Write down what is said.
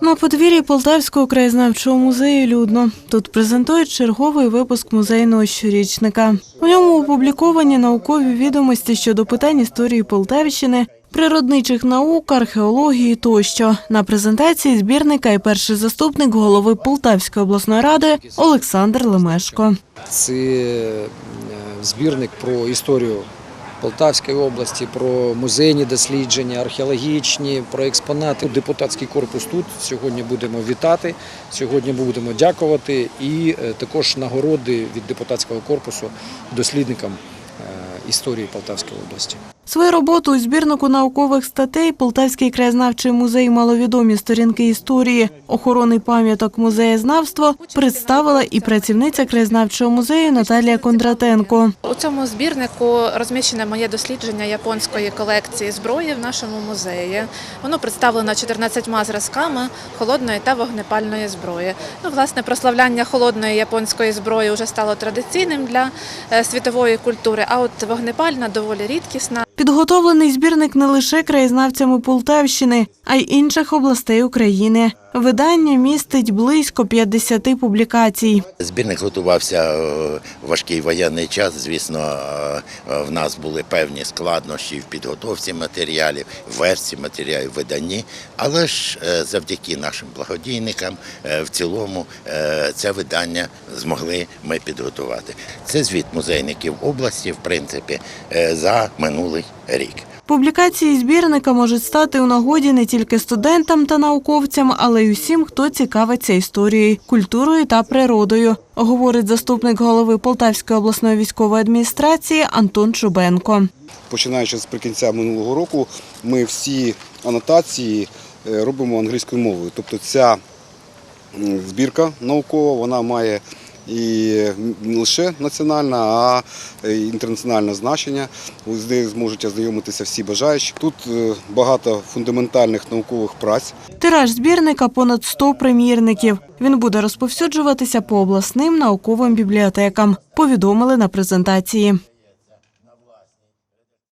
На подвір'ї Полтавського краєзнавчого музею людно. Тут презентують черговий випуск музейного щорічника. У ньому опубліковані наукові відомості щодо питань історії Полтавщини, природничих наук, археології тощо. На презентації збірника і перший заступник голови Полтавської обласної ради Олександр Лемешко. Це е, збірник про історію Полтавської області, про музейні дослідження, археологічні, про експонати. Депутатський корпус тут сьогодні будемо вітати, сьогодні будемо дякувати і е, також нагороди від депутатського корпусу дослідникам е, історії Полтавської області. Свою роботу у збірнику наукових статей Полтавський краєзнавчий музей маловідомі сторінки історії, охорони пам'яток музеєзнавство представила і працівниця краєзнавчого музею Наталія Кондратенко. У цьому збірнику розміщене моє дослідження японської колекції зброї в нашому музеї. Воно представлено 14 зразками холодної та вогнепальної зброї. Ну, власне, прославляння холодної японської зброї вже стало традиційним для е, світової культури, а от вогнепальна доволі рідкісна. Підготовлений збірник не лише краєзнавцями Полтавщини, а й інших областей України. Видання містить близько 50 публікацій. Збірник готувався е, в важкий воєнний час. Звісно, е, е, в нас були певні складнощі в підготовці матеріалів, версії матеріалів, виданні. Але ж завдяки нашим благодійникам в цілому це видання змогли ми підготувати. Це звіт музейників області, в принципі, за минулий рік. Публікації збірника можуть стати у нагоді не тільки студентам та науковцям, але й усім, хто цікавиться історією, культурою та природою, говорить заступник голови Полтавської обласної військової адміністрації Антон Чубенко. Починаючи з прикінця минулого року, ми всі анотації е, робимо англійською мовою. Тобто ця збірка наукова вона має і не лише національне, а й інтернаціональне значення. З нею зможуть ознайомитися всі бажаючі. Тут е, багато фундаментальних наукових праць. Тираж збірника понад 100 примірників. Він буде розповсюджуватися по обласним науковим бібліотекам. Повідомили на презентації.